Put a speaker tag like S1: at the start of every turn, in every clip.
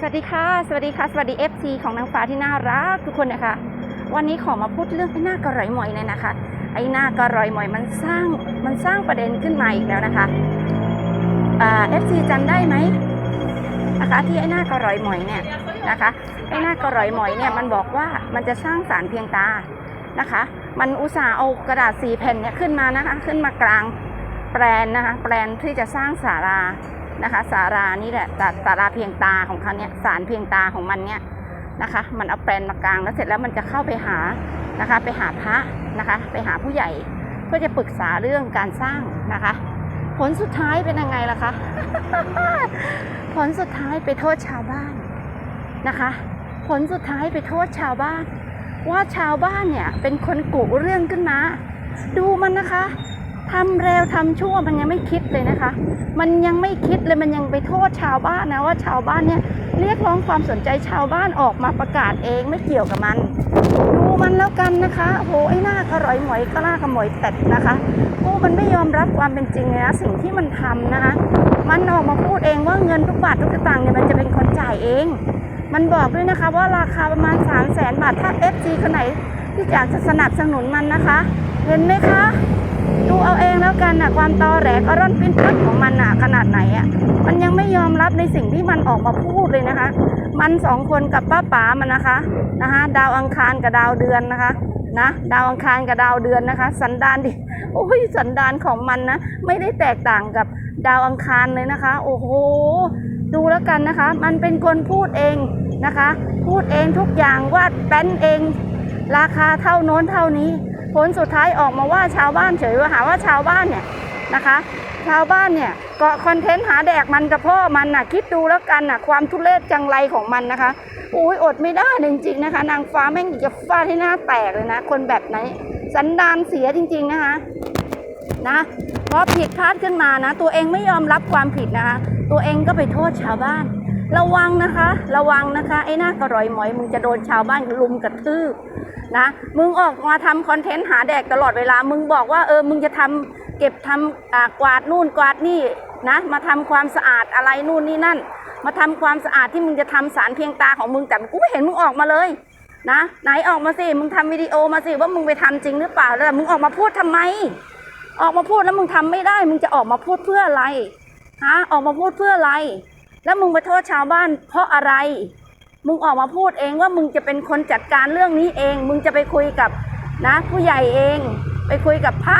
S1: สวัสดีค่ะ สวัสดีค่ะ สวัสดี FC ของนางฟ้าที่น่ารักทุกคนนะคะ วันนี้ขอมาพูดเรื่องไอ้หน้ากระรอยหมอยเนี่ยนะคะ ไอ้หน้ากระรอยหมอยมันสร้าง มันสร้างประเด็นขึ้นมาอีกแล้วนะคะเอ่า FC จำได้ไหมนะคะที่ไอ้หน้ากระรอยหมอยเนี่ยนะคะ ไอ้หน้ากระรอยหมอยเนี่ยมันบอกว่ามันจะสร้างสารเพียงตานะคะ มันอุตส่าห์เอากระดาษสีแผ่นเนี่ยขึ้นมานะคะ ขึ้นมากลางแปลนนะคะ แปลนที่จะสร้างสารา นะคะสารานี่แหละสาสาราเพียงตาของเขาเนี่ยสารเพียงตาของมันเนี่ยนะคะ มันเอาแปลนมากลางแล้วเสร็จแล้วมันจะเข้าไปหานะคะ ไปหาพระนะคะ ไปหาผู้ใหญ่เพื่อจะปรึกษาเรื่องการสร้างนะคะ ผลสุดท้ายเป็นยังไงล่ะคะผลสุดท้ายไปโทษชาวบ้านนะคะ ผลสุดท้ายไปโทษชาวบ้าน ว่าชาวบ้านเนี่ยเป็นคนกุเรื่องขึ้นมา ดูมันนะคะ ทำเร็วทำชั่วมันยังไม่คิดเลยนะคะ มันยังไม่คิดเลยมันยังไปโทษชาวบ้านนะว่าชาวบ้านเนี่ยเรียกร้องความสนใจชาวบ้านออกมาประกาศเองไม่เกี่ยวกับมัน ดูมันแล้วกันนะคะโอ้โหไอ้หน้ากระร่อยหมอยก็ล้ากระหมอยแตกนะคะโอ้มันไม่ยอมรับความเป็นจริงเลยนะสิ่งที่มันทำนะคะ มันออกมาพูดเองว่าเงินทุกบาททุกสตางค์เนี่ยมันจะเป็นคนจ่ายเอง มันบอกด้วยนะคะว่าราคาประมาณ3 0 0แสนบาทถ้า FG คนไหนที่อยากจะสนับสนุนมันนะคะ เห็นไหมคะ เอาเองแล้วกันนะความตอแหลกระร่อนปิ้นปัดของมันอะขนาดไหนอะมันยังไม่ยอมรับในสิ่งที่มันออกมาพูดเลยนะคะ มันสองคนกับป้าป๋ามันนะคะนะคะดาวอังคารกับดาวเดือนนะคะนะดาวอังคารกับดาวเดือนนะคะ สันดานดิโอ้ยสันดานของมันนะไม่ได้แตกต่างกับดาวอังคารเลยนะคะ โอ้โหดูแล้วกันนะคะ มันเป็นคนพูดเองนะคะ พูดเองทุกอย่างวาดแป้นเอง ราคาเท่าโน้นเท่านี้ ผลสุดท้ายออกมาว่าชาวบ้านเฉยว่าหาว่าชาวบ้านเนี่ยนะคะ ชาวบ้านเนี่ยเกาะคอนเทนต์หาแดกมันกับพ่อมันน่ะคิดดูแล้วกันน่ะความทุเรศจังไรของมันนะคะอุ้ยอดไม่ได้จริงๆนะคะ นางฟ้าแม่งจะฟาดให้หน้าแตกเลยนะ คนแบบไหนสันดานเสียจริง ๆนะคะนะพอผิดพลาดขึ้นมานะ ตัวเองไม่ยอมรับความผิดนะคะ ตัวเองก็ไปโทษชาวบ้าน ระวังนะคะ ระวังนะคะ ไอ้หน้ากระรอยหมอยมึงจะโดนชาวบ้านลุมกระทืบนะ มึงออกมาทำคอนเทนต์หาแดกตลอดเวลา มึงบอกว่าเออ มึงจะทำเก็บทำอ่ากวาดนู่นกวาดนี่นะ มาทำความสะอาดอะไรนู่นนี่นั่น มาทำความสะอาดที่มึงจะทำสารเพียงตาของมึงแต่กูไม่เห็นมึงออกมาเลยนะไหนออกมาสิ มึงทำวิดีโอมาสิว่ามึงไปทำจริงหรือเปล่า แล้วมึงออกมาพูดทำไม ออกมาพูดแล้วมึงทำไม่ได้ มึงจะออกมาพูดเพื่ออะไรฮะออกมาพูดเพื่ออะไร แล้วมึงไปโทษชาวบ้านเพราะอะไร มึงออกมาพูดเองว่ามึงจะเป็นคนจัดการเรื่องนี้เอง มึงจะไปคุยกับนะ ผู้ใหญ่เอง ไปคุยกับพระ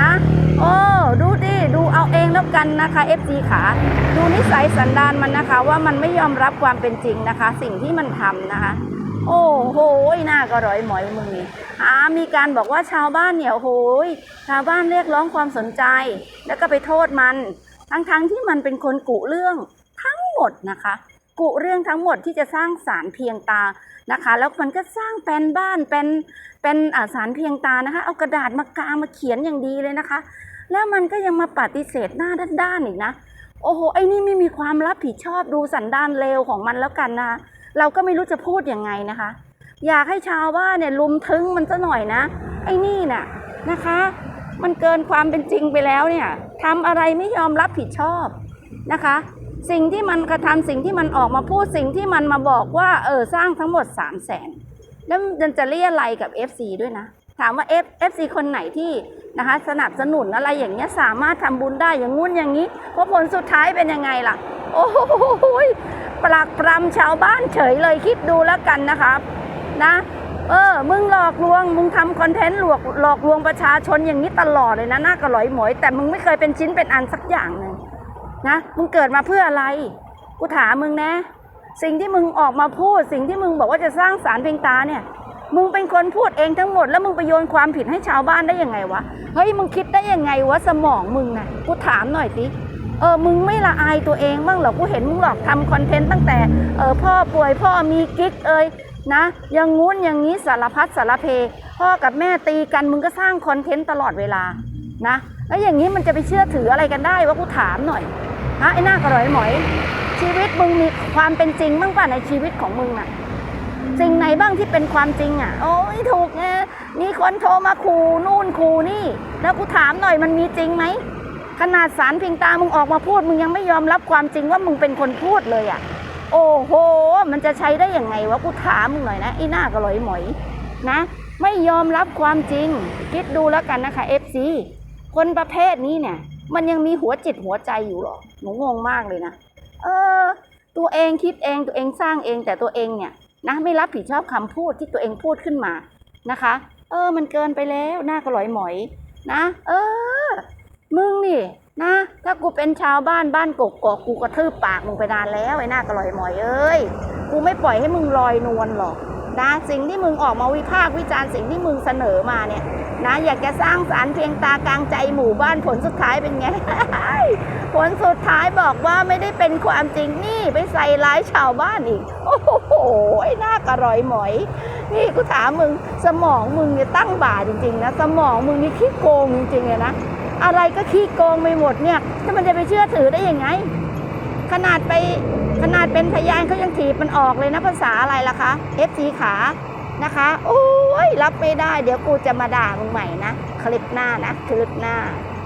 S1: นะ โอ้ดูดิดูเอาเองแล้วกันนะคะ FC ขาดูนิสัยสันดานมันนะคะ ว่ามันไม่ยอมรับความเป็นจริงนะคะ สิ่งที่มันทำนะคะ โอ้โหหน้าก็ร้อยหมอยมึงนี่อ่ามีการบอกว่าชาวบ้านเนี่ยโอ้โหชาวบ้านเรียกร้องความสนใจ แล้วก็ไปโทษมัน ทั้งๆที่มันเป็นคนกุเรื่องทั้งหมดนะคะ กุเรื่องทั้งหมดที่จะสร้างสารเพียงตานะคะ แล้วมันก็สร้างเป็นบ้านเป็นเป็นสารเพียงตานะคะ เอากระดาษมากางมาเขียนอย่างดีเลยนะคะ แล้วมันก็ยังมาปฏิเสธหน้าด้านๆอีกนะโอ้โหไอ้นี่ไม่มีความรับผิดชอบดูสันดานเลวของมันแล้วกันนะเราก็ไม่รู้จะพูดยังไงนะคะ อยากให้ชาวบ้านเนี่ยลุมทึงมันซะหน่อยนะ ไอ้นี่น่ะนะคะ มันเกินความเป็นจริงไปแล้วเนี่ยทำอะไรไม่ยอมรับผิดชอบนะคะ สิ่งที่มันกระทำสิ่งที่มันออกมาพูดสิ่งที่มันมาบอกว่าเออสร้างทั้งหมด3 0 0แสนแล้วมันจะเรียอะไรกับ FC ด้วยนะ ถามว่า F FC คนไหนที่นะคะสนับสนุนอะไรอย่างเงี้ยสามารถทำบุญได้อย่างงู้นอย่างนี้เพราะผลสุดท้ายเป็นยังไงล่ะ โอ้โหปลักปรำชาวบ้านเฉยเลยคิดดูแล้วกันนะครับนะ เออ มึงหลอกลวง มึงทำคอนเทนต์หลอกหลอกลวงประชาชนอย่างนี้ตลอดเลยนะหน้ากระหลอยหมอย แต่มึงไม่เคยเป็นชิ้นเป็นอันสักอย่างหนึ่งนะ มึงเกิดมาเพื่ออะไร กูถามมึงนะ สิ่งที่มึงออกมาพูด สิ่งที่มึงบอกว่าจะสร้างสารเพียงตาเนี่ย มึงเป็นคนพูดเองทั้งหมด แล้วมึงไปโยนความผิดให้ชาวบ้านได้ยังไงวะ เฮ้ย มึงคิดได้ยังไงวะสมองมึงนะกูถามหน่อยสิเออ มึงไม่ละอายตัวเองบ้างเหรอ กูเห็นมึงหลอกทำคอนเทนต์ตั้งแต่ เออ พ่อป่วย พ่อมีกิ๊ก เอย นะอย่างงู้นอย่างนี้สารพัดสารเพ พ่อกับแม่ตีกันมึงก็สร้างคอนเทนต์ตลอดเวลานะแล้วอย่างนี้มันจะไปเชื่อถืออะไรกันได้วะกูถามหน่อยฮะไอ้หน้ากระร่อยหมอย ชีวิตมึงมีความเป็นจริงบ้างป่ะในชีวิตของมึงน่ะสิ่งไหนบ้างที่เป็นความจริงอะ โอ้ยถูกไงมีคนโทรมาขู่นู่นขู่นี่ แล้วกูถามหน่อยมันมีจริงไหมขนาดสารพียงตามึงออกมาพูด มึงยังไม่ยอมรับความจริงว่ามึงเป็นคนพูดเลยอะ โอ้โห มันจะใช้ได้ยังไงวะกูถามมึงหน่อยนะไอ้หน้ากระลอยหมอยนะ ไม่ยอมรับความจริง คิดดูแล้วกันนะคะ FC คนประเภทนี้เนี่ย มันยังมีหัวจิตหัวใจอยู่หรอหนูงงมากเลยนะเออ ตัวเองคิดเองตัวเองสร้างเองแต่ตัวเองเนี่ยนะไม่รับผิดชอบคำพูดที่ตัวเองพูดขึ้นมานะคะ เออ มันเกินไปแล้วหน้ากระลอยหมอยนะ เออ มึงนี่นะ ถ้ากูเป็นชาวบ้านบ้านกกกกูกระทืบปากมึงไปนานแล้วไอ้หน้ากระลอยหมอยเอ้ย กูไม่ปล่อยให้มึงลอยนวลหรอกนะสิ่งที่มึงออกมาวิพากษ์วิจารณ์สิ่งที่มึงเสนอมาเนี่ยนะอยากจะสร้างสารรค์เพียงตากลางใจหมู่บ้านผลสุดท้ายเป็นไง ผลสุดท้ายบอกว่าไม่ได้เป็นความจริงนี่ไปใส่ร้ายชาวบ้านอีก โอ้โหหน้ากระรอยหมอย นี่กูถามมึงสมองมึงเนี่ยตั้งบ่าจริงๆนะสมองมึงนี่ขี้โกงจริงๆเลยนะอะไรก็ขี้โกงไปหมดเนี่ยถ้ามันจะไปเชื่อถือได้ยังไง ขนาดไปขนาดเป็นพยานเขายังถีบมันออกเลยนะภาษาอะไรล่ะคะเอฟซีขานะคะโอ้ยรับไม่ได้ เดี๋ยวกูจะมาด่ามึงใหม่นะ คลิปหน้านะ คลิปหน้า